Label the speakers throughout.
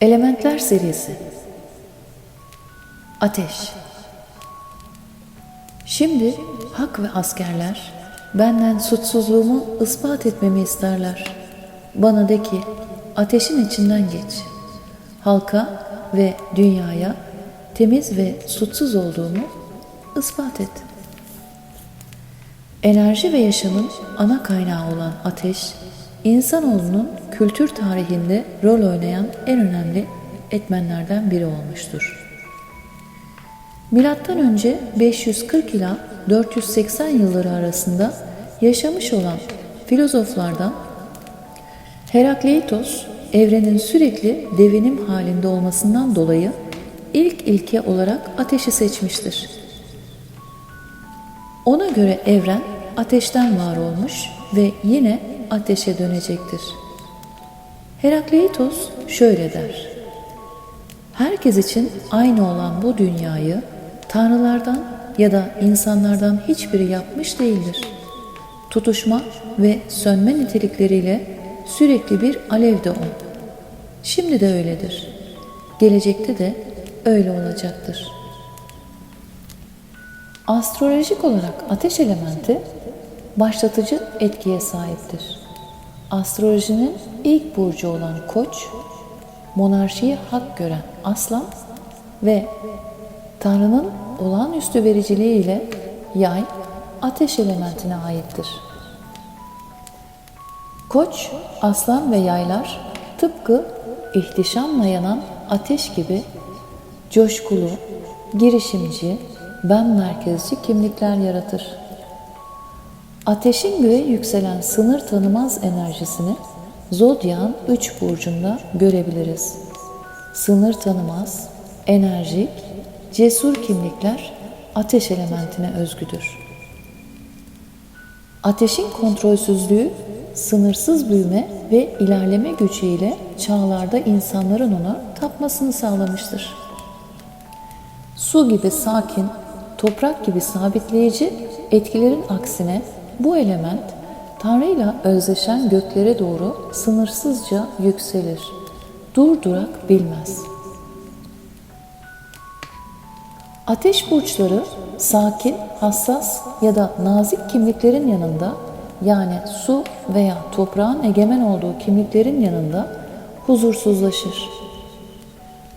Speaker 1: Elementler serisi Ateş Şimdi hak ve askerler benden suçsuzluğumu ispat etmemi isterler. Bana de ki ateşin içinden geç. Halka ve dünyaya temiz ve suçsuz olduğumu ispat et. Enerji ve yaşamın ana kaynağı olan ateş, insanoğlunun kültür tarihinde rol oynayan en önemli etmenlerden biri olmuştur. Milattan önce 540 ila 480 yılları arasında yaşamış olan filozoflardan Herakleitos evrenin sürekli devinim halinde olmasından dolayı ilk ilke olarak ateşi seçmiştir. Ona göre evren ateşten var olmuş ve yine ateşe dönecektir. Herakleitos şöyle der. Herkes için aynı olan bu dünyayı tanrılardan ya da insanlardan hiçbiri yapmış değildir. Tutuşma ve sönme nitelikleriyle sürekli bir alevde o. Şimdi de öyledir. Gelecekte de öyle olacaktır. Astrolojik olarak ateş elementi başlatıcı etkiye sahiptir. Astrolojinin ilk burcu olan Koç, monarşiyi hak gören Aslan ve Tanrı'nın olağanüstü vericiliği ile Yay, ateş elementine aittir. Koç, Aslan ve Yaylar tıpkı ihtişamla yanan ateş gibi coşkulu, girişimci, ben merkezci kimlikler yaratır. Ateşin göğe yükselen sınır tanımaz enerjisini Zodyak'ın üç burcunda görebiliriz. Sınır tanımaz, enerjik, cesur kimlikler ateş elementine özgüdür. Ateşin kontrolsüzlüğü, sınırsız büyüme ve ilerleme gücüyle çağlarda insanların ona tapmasını sağlamıştır. Su gibi sakin, toprak gibi sabitleyici etkilerin aksine bu element Tanrı'yla özleşen göklere doğru sınırsızca yükselir. Dur durak bilmez. Ateş burçları sakin, hassas ya da nazik kimliklerin yanında yani su veya toprağın egemen olduğu kimliklerin yanında huzursuzlaşır.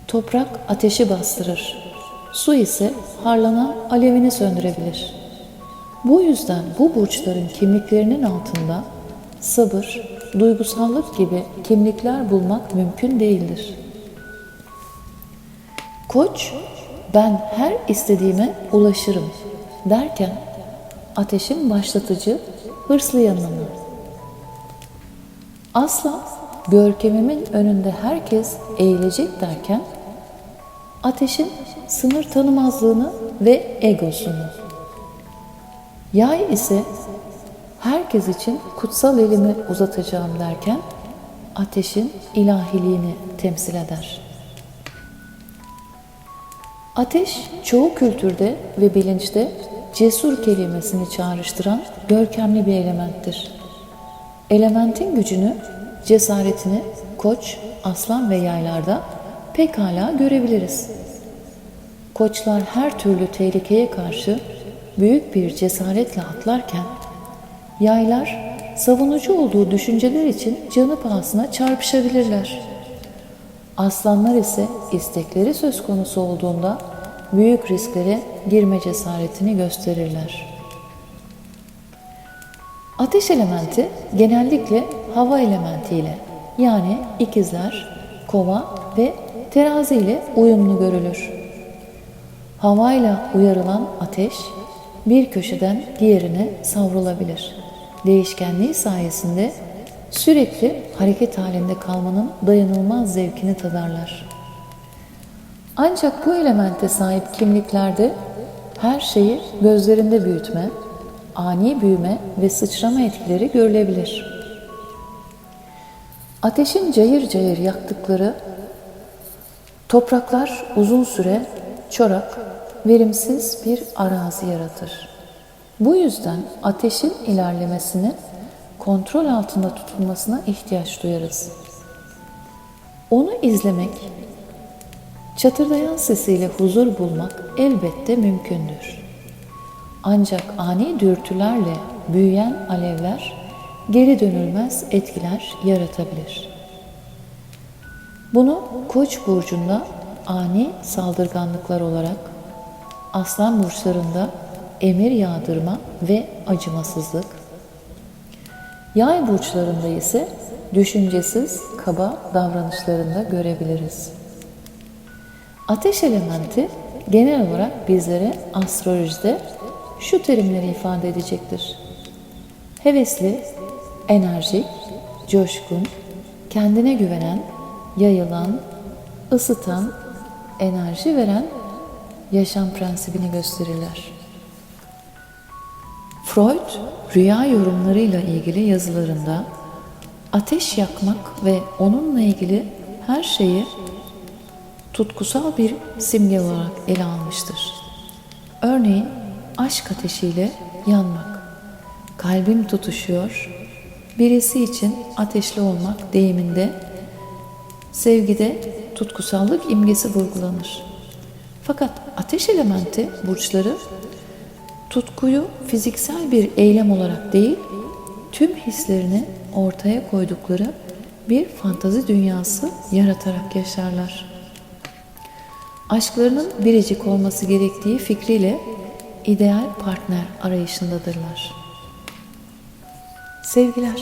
Speaker 1: Toprak ateşi bastırır. Su ise harlanan alevini söndürebilir. Bu yüzden bu burçların kimliklerinin altında sabır, duygusallık gibi kimlikler bulmak mümkün değildir. Koç, ben her istediğime ulaşırım derken ateşin başlatıcı, hırslı yanını. Asla görkemimin önünde herkes eğilecek derken ateşin sınır tanımazlığını ve egosunu. Yay ise herkes için kutsal elimi uzatacağım derken ateşin ilahiliğini temsil eder. Ateş çoğu kültürde ve bilinçte cesur kelimesini çağrıştıran görkemli bir elementtir. Elementin gücünü, cesaretini koç, aslan ve yaylarda pekala görebiliriz. Koçlar her türlü tehlikeye karşı büyük bir cesaretle atlarken, yaylar savunucu olduğu düşünceler için canı pahasına çarpışabilirler. Aslanlar ise istekleri söz konusu olduğunda büyük risklere girme cesaretini gösterirler. Ateş elementi genellikle hava elementiyle yani ikizler, kova ve terazi ile uyumlu görülür. Havayla uyarılan ateş bir köşeden diğerine savrulabilir. Değişkenliği sayesinde sürekli hareket halinde kalmanın dayanılmaz zevkini tadarlar. Ancak bu elemente sahip kimliklerde her şeyi gözlerinde büyütme, ani büyüme ve sıçrama etkileri görülebilir. Ateşin cayır cayır yaktıkları topraklar uzun süre çorak, verimsiz bir arazi yaratır. Bu yüzden ateşin ilerlemesini kontrol altında tutulmasına ihtiyaç duyarız. Onu izlemek, çatırdayan sesiyle huzur bulmak elbette mümkündür. Ancak ani dürtülerle büyüyen alevler geri dönülmez etkiler yaratabilir. Bunu Koç burcunda ani saldırganlıklar olarak, Aslan burçlarında emir yağdırma ve acımasızlık, Yay burçlarında ise düşüncesiz, kaba davranışlarında görebiliriz. Ateş elementi genel olarak bizlere astrolojide şu terimleri ifade edecektir. Hevesli, enerjik, coşkun, kendine güvenen, yayılan, ısıtan, enerji veren yaşam prensibini gösterirler. Freud rüya yorumlarıyla ilgili yazılarında ateş yakmak ve onunla ilgili her şeyi tutkusal bir simge olarak ele almıştır. Örneğin aşk ateşiyle yanmak. Kalbim tutuşuyor. Birisi için ateşli olmak deyiminde sevgide tutkusallık imgesi vurgulanır. Fakat ateş elementi burçları tutkuyu fiziksel bir eylem olarak değil, tüm hislerini ortaya koydukları bir fantazi dünyası yaratarak yaşarlar. Aşklarının biricik olması gerektiği fikriyle ideal partner arayışındadırlar. Sevgiler,